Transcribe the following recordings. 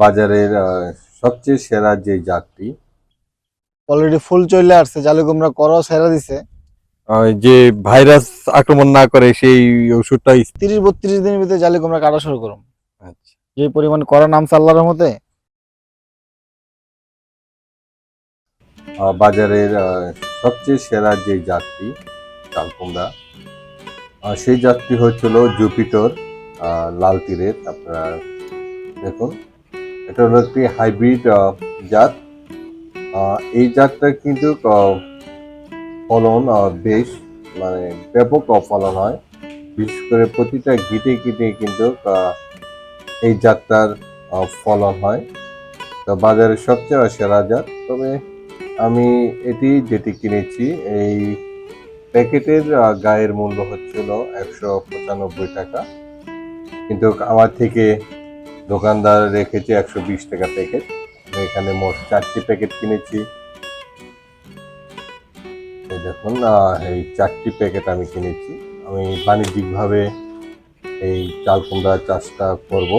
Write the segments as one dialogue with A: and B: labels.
A: বাজারের সবচেয়ে সেরা যে জাতটি।
B: অলরেডি ফুল চলে আসছে জালি কুমড়া করও সেরা দিছে।
C: যে ভাইরাস আক্রমণ না করে সেই ওষুধটা
B: তিরিশ বত্রিশ দিনের ভিতরে জালি কুমড়া কাটা শুরু করুম
C: আচ্ছা।
B: যে পরিমাণ করা নামছে আল্লাহর মতে
A: বাজারের সবচেয়ে সেরা যে জাতটি চাল কুমড়া সেই জাতটি হচ্ছিল জুপিটর লাল তীরের। আপনারা দেখুন। এটা হলো একটি হাইব্রিড জাত। এই জাতটার কিন্তু ফলন বেশ মানে ব্যাপক ফলন হয়। বিশেষ করে প্রতিটা গিটে গিটে কিন্তু এই জাতটার ফলন হয়। তো বাজারের সবচেয়ে সেরা জাত। তবে আমি এটি যেটি কিনেছি, এই প্যাকেটের গায়ের মূল্য হচ্ছিল একশো পঁচানব্বই টাকা। কিন্তু আমার থেকে দোকানদার রেখেছে একশো বিশ টাকা প্যাকেট। এখানে মোট চারটি প্যাকেট কিনেছি। দেখুন এই চারটি প্যাকেট আমি কিনেছি। আমি বাণিজ্যিকভাবে এই চাল কুমড়া চাষটা করব।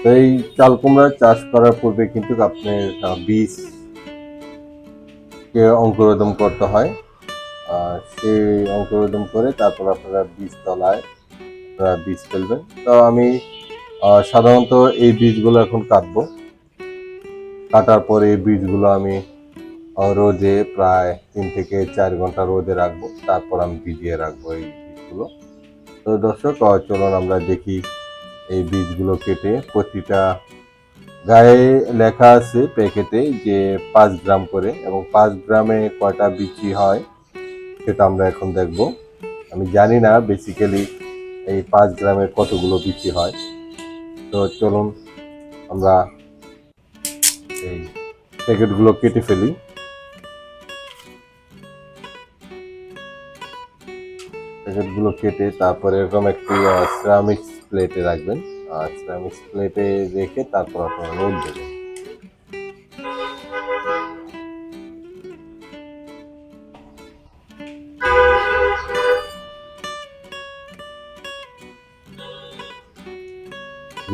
A: তো এই চাল কুমড়া চাষ করার পূর্বে কিন্তু আপনার আহ, বীজ কে অঙ্কুরোদম করতে হয়। আর সেই অঙ্কুরোদম করে তারপর আপনারা বীজ তলায় আপনারা বীজ ফেলবেন। তো আমি সাধারণত এই বীজগুলো এখন কাটবো। কাটার পরে এই বীজগুলো আমি রোদে প্রায় তিন থেকে চার ঘণ্টা রোদে রাখব। তারপর আমি ভিজিয়ে রাখব এই বীজগুলো। তো দর্শক চলুন আমরা দেখি এই বীজগুলো কেটে প্রতিটা গায়ে লেখা আছে প্যাকেটে যে পাঁচ গ্রাম করে এবং পাঁচ গ্রামে কয়টা বিচি হয় সেটা আমরা এখন দেখব। আমি জানি না বেসিক্যালি এই পাঁচ গ্রামের কতগুলো বিচি হয়। তো চলুন আমরা এই প্যাকেটগুলো কেটে ফেলি। প্যাকেটগুলো কেটে তারপরে এরকম একটি সিরামিক্স প্লেটে রাখবেন। আর সিরামিক্স প্লেটে রেখে তারপর আপনারা রোদ দেবেন।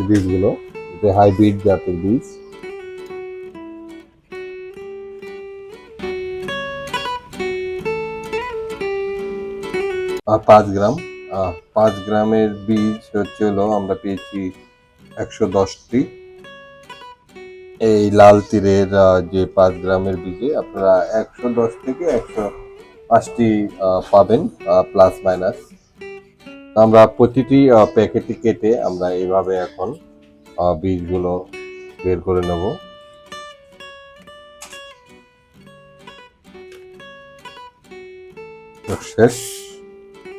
A: বীজগুলো হাইব্রিড জাতের বীজ। পাঁচ গ্রাম পাঁচ গ্রামের বীজ হচ্ছে হলো আমরা পেয়েছি একশো দশটি। এই লাল তীরের যে পাঁচ গ্রামের বীজে আপনারা একশো দশ থেকে একশো পাঁচটি পাবেন প্লাস মাইনাস। আমরা প্রতিটি প্যাকেটে কেটে আমরা এইভাবে এখন বীজগুলো বের করে নেব। শেষ।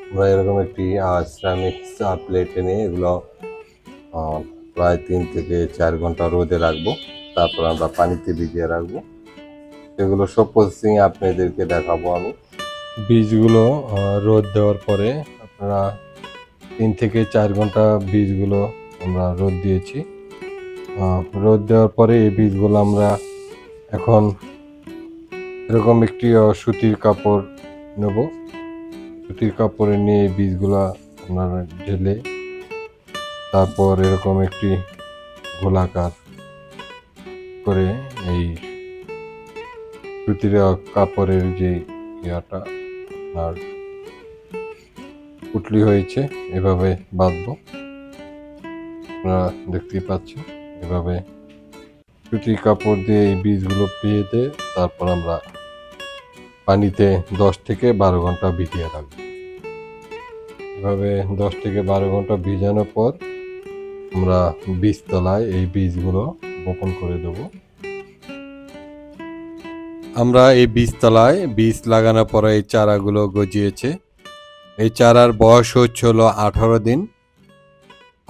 A: আমরা এরকম একটি সিরামিক্স প্লেটে নিয়ে এগুলো প্রায় তিন থেকে চার ঘণ্টা রোদে রাখব। তারপর আমরা পানিতে ভিজিয়ে রাখব। এগুলো সব প্রসেসিং আপনাদেরকে দেখাবো আমি।
C: বীজগুলো রোদ দেওয়ার পরে আপনারা তিন থেকে চার ঘণ্টা বীজগুলো আমরা রোদ দিয়েছি। রোদ দেওয়ার পরে এই বীজগুলো আমরা এখন এরকম একটি সুতির কাপড় নেব। সুতির কাপড়ে নিয়ে বীজগুলা আপনারা ঢেলে তারপর এরকম একটি গোলাকার করে এই সুতির কাপড়ের যে ইয়াটা, আর পুটলি হয়েছে, এভাবে বাঁধবো। আপনারা দেখতেই পাচ্ছেন, এভাবে সুতি কাপড় দিয়ে এই বীজগুলো পেয়েতে তারপর আমরা পানিতে দশ থেকে বারো ঘণ্টা ভিজিয়ে রাখব। এভাবে দশ থেকে বারো ঘণ্টা ভিজানোর পর আমরা বীজতলায় এই বীজগুলো বপন করে দেবো। আমরা এই বীজতলায় বীজ লাগানোর পরে এই চারাগুলো গজিয়েছে। এই চারার বয়স হচ্ছে হলো আঠারো দিন।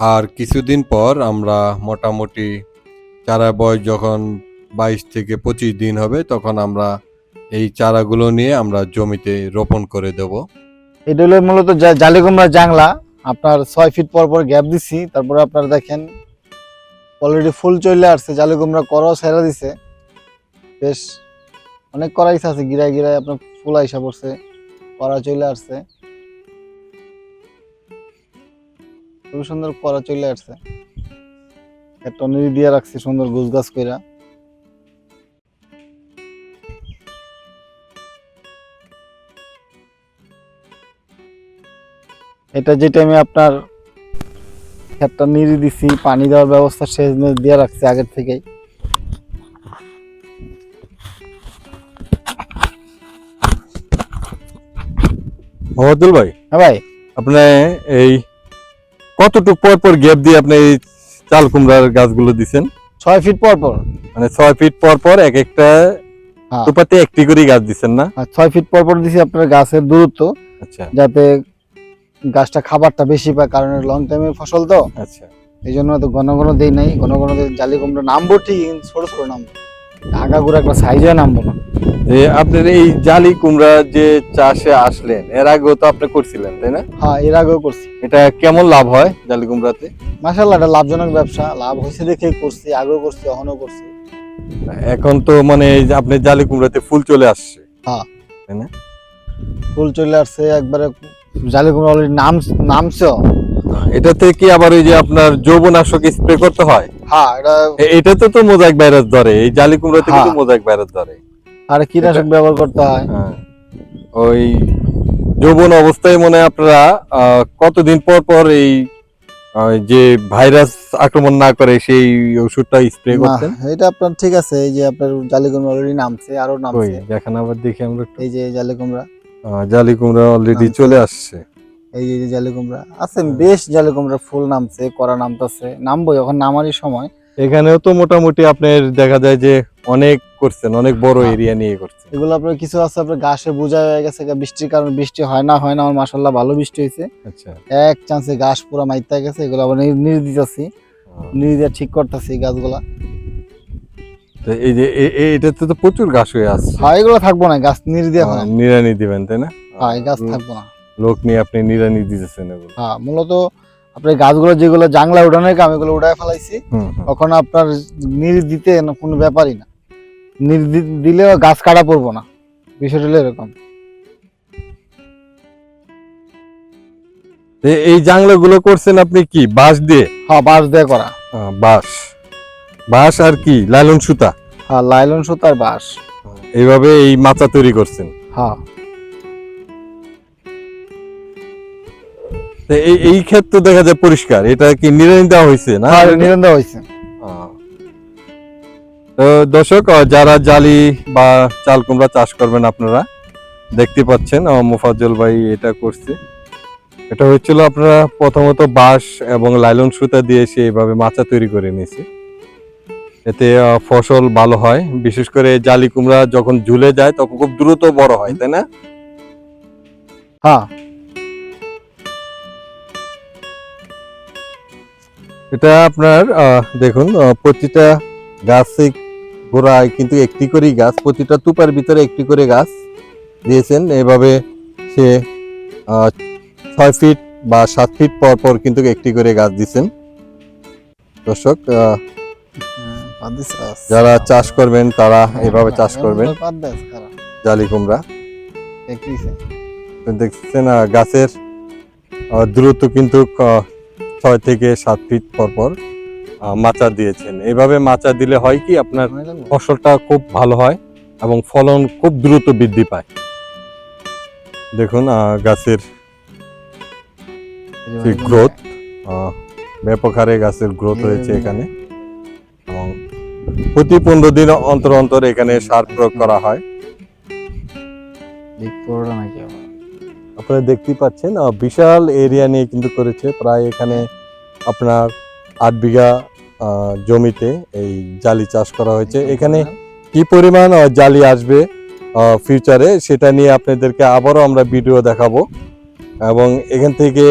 C: আর কিছুদিন পর আমরা মোটামুটি চারার বয়স যখন বাইশ থেকে পঁচিশ দিন হবে, তখন আমরা এই চারাগুলো নিয়ে আমরা জমিতে রোপণ করে দেব।
B: এটা হলো মূলত জালি কুমড়া জাংলা। আপনার ছয় ফিট পর পর গ্যাপ দিছি। তারপরে আপনারা দেখেন অলরেডি ফুল চলে আসছে জালি কুমড়া করও সেরা দিছে। বেশ, অনেক করাইছে আছে, গিরায় গিরায় আপনার ফুল আইসা পড়ছে, করা চলে আসছে। খুব সুন্দর করা চলে আসছে। একটা নিরি দিয়ে রাখছি সুন্দর গুছ গাছ কইরা। এটা যে টাইমে আপনার একটা নিরি দিছি পানি দেওয়ার ব্যবস্থা সেচ দিয়ে রাখছি আগের থেকেই।
A: ভাই
B: হ্যাঁ ভাই।
A: আপনি এই কতটুকু পর পর গ্যাপ দিয়ে আপনি এই চাল কুমড়ার গাছগুলো দিছেন?
B: ছয় ফিট পর পর।
A: মানে ছয় ফিট পর পর এক একটা
B: হ্যাঁ।
A: টুপাতে একটি করে গাছ দিছেন না?
B: ছয় ফিট পর পর দিছি আপনার গাছের দূরত্ব
A: আচ্ছা।
B: যাতে গাছটা খাবারটা বেশি পায় কারণ লং টাইমের ফসল তো।
A: আচ্ছা।
B: এই জন্য তো ঘন ঘন দেই নাই ঘন ঘন জালি কুমড়ো নামবো ঠিক ছোট ছোট নামবো আগাগুড়া একটা সাইজে নামবো না।
A: যে আপনার এই জালি কুমড়া যে চাষে আসলেন এর আগেও তো আপনি করছিলেন তাই না?
B: হ্যাঁ এর আগেও করছি।
A: এটা কেমন লাভ হয় জালি কুমড়াতে?
B: মাসাল্লাহ এটা লাভজনক ব্যবসা। লাভ হয়েছে দেখেই করছি আগেও করছি এখনও করছি।
A: এখন তো মানে আপনি জালি কুমড়াতে ফুল চলে আসছে।
B: ফুল চলে আসছে একবারে জালি কুমড়ো অলরেডি নাম নামছে।
A: এটাতে কি আবার ওই যে আপনার যৌবনাশক স্প্রে করতে হয়?
B: হ্যাঁ এটা
A: এটাতে তো মোজাইক ভাইরাস ধরে এই জালি কুমড়াতে কিন্তু
B: হ্যাঁ।
A: মোজাইক ভাইরাস ধরে।
B: আর কীটনাশক ব্যবহার করতে হয়?
A: হ্যাঁ। ওই যৌবন অবস্থায় মনে আপনারা কতদিন পর পর এই যে ভাইরাস আক্রমণ না করে সেই ওষুধটা স্প্রে করতেন?
B: এটা আপনার ঠিক আছে এই যে আপনার জালি কুমড়ো অলরেডি নামছে
A: আরও
B: নামছে।
A: দেখেন আবার দেখি আমরা
B: এই যে জালি কুমড়া।
A: জালি কুমড়া অলরেডি চলে আসছে।
B: এই যে- জালি কুমড়া। আছে বেশ জালি কুমড়া ফুল নামছে করা নামতেছে। নামবো এখন নামারই সময়।
A: এখানেও তো মোটামুটি আপনার দেখা যায় যে অনেক করছেন অনেক বড়
B: হ্যাঁ।
A: এরিয়া নিয়ে করছেন।
B: এগুলো আপনার কিছু আছে আপনার গাছে বোঝা হয়ে গেছে বৃষ্টির কারণে বৃষ্টি হয় না হয় না আমার মাসাল্লাহ ভালো বৃষ্টি হয়েছে।
A: আচ্ছা।
B: এক চান্সে গাছ পুরো মাইতে গেছে এগুলো আবার দিতেছি। নির দিয়ে ঠিক করতেছি গাছগুলা।
A: তো এই যে এটাতে তো প্রচুর ঘাস হয়ে আসছে
B: হ্যাঁ এগুলো থাকব না গাছ নির দিয়ে হয়।
A: নিড়ানি দিবেন তাই না?
B: হ্যাঁ গাছ থাকব না।
A: লোক নিয়ে আপনি নিড়ানি দিতেছেন এগুলো।
B: হ্যাঁ মূলত আপনার গাছগুলো যেগুলো জাংলা উঠানোর কাম এগুলো উঠায় ফেলাইছি। তখন আপনার নির দিতে কোনো ব্যাপারই না। নির দিলেও গাছ কাটা পড়ব না। বিষয়টা হলো এরকম।
A: এই জাংলা গুলো করছেন আপনি কি? বাঁশ দিয়ে?
B: হ্যাঁ বাঁশ দিয়ে করা।
A: বাঁশ। বাঁশ আর কি? লাইলন সুতা?
B: হ্যাঁ লাইলন সুতার বাঁশ।
A: এইভাবে এই মাচা তৈরি করছেন।
B: হ্যাঁ।
A: এই এই ক্ষেত্রে দেখা যায় পরিষ্কার। এটা কি নিড়ানি দেওয়া হয়েছে না?
B: হ্যাঁ নিরন্দা হয়েছে।
A: তো দর্শক যারা জালি বা চাল কুমড়া চাষ করবেন আপনারা দেখতে পাচ্ছেন মোফাজ্জল ভাই এটা করছে। এটা হচ্ছিল আপনারা প্রথমত বাঁশ এবং লাইলন সুতা দিয়ে সে এইভাবে মাচা তৈরি করে নিয়েছে। এতে ফসল ভালো হয়। বিশেষ করে জালি কুমড়া যখন ঝুলে যায় তখন খুব দ্রুত বড় হয় তাই না?
B: হ্যাঁ।
A: এটা আপনার দেখুন প্রতিটা গাছে গোড়ায় কিন্তু একটি করেই গাছ প্রতিটা তুপার ভিতরে একটি করে গাছ দিয়েছেন। এভাবে সে ছয় ফিট বা সাত ফিট পর পর কিন্তু একটি করে গাছ দিচ্ছেন দর্শক যারা চাষ করবেন তারা এভাবে চাষ করবেন। জালি কুমড়া। দেখছেন গাছের আহ, দূরত্ব কিন্তু ছয় থেকে সাত ফিট পর পর মাচা দিয়েছেন। এভাবে মাচা দিলে হয় কি আপনার ফসলটা খুব ভালো হয় এবং ফলন খুব দ্রুত বৃদ্ধি পায়। দেখুন গাছের গ্রোথ ব্যাপক হারে গাছের গ্রোথ হয়েছে এখানে। এবং প্রতি পনেরো দিন অন্তর অন্তর এখানে সার প্রয়োগ করা হয়। আপনারা দেখতেই পাচ্ছেন বিশাল এরিয়া নিয়ে কিন্তু করেছে। প্রায় এখানে আপনার আট বিঘা জমিতে এই জালি চাষ করা হয়েছে। এখানে কি পরিমাণ জালি আসবে ফিউচারে সেটা নিয়ে আপনাদেরকে আবারও আমরা ভিডিও দেখাবো। এবং এখান থেকে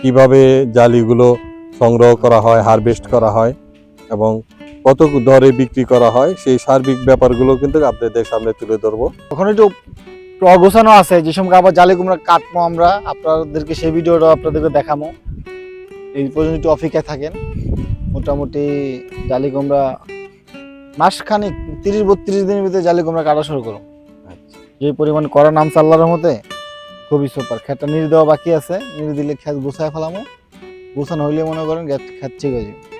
A: কীভাবে জালিগুলো সংগ্রহ করা হয় হারভেস্ট করা হয় এবং কত দরে বিক্রি করা হয় সেই সার্বিক ব্যাপারগুলো কিন্তু আপনাদের সামনে তুলে ধরবো।
B: ওখানে একটু একটু অগোছানো আছে যে সময় আবার জালি কুমড়া কাটবো আমরা আপনাদেরকে সেই ভিডিওটা আপনাদেরকে দেখাবো। এই পর্যন্ত একটু অপেক্ষায় থাকেন মোটামুটি জালি কুমড়া মাসখানিক তিরিশ বত্রিশ দিনের ভিতরে জালি কুমড়া কাটা শুরু করো যে পরিমাণ করা নাম আল্লাহর মতে খুবই সুপার। খেতটা নির দেওয়া বাকি আছে নির দিলে খেত গুছায় ফেলামো। গুছানো হইলে মনে করেন খেত ঠিক হয়ে যাবে।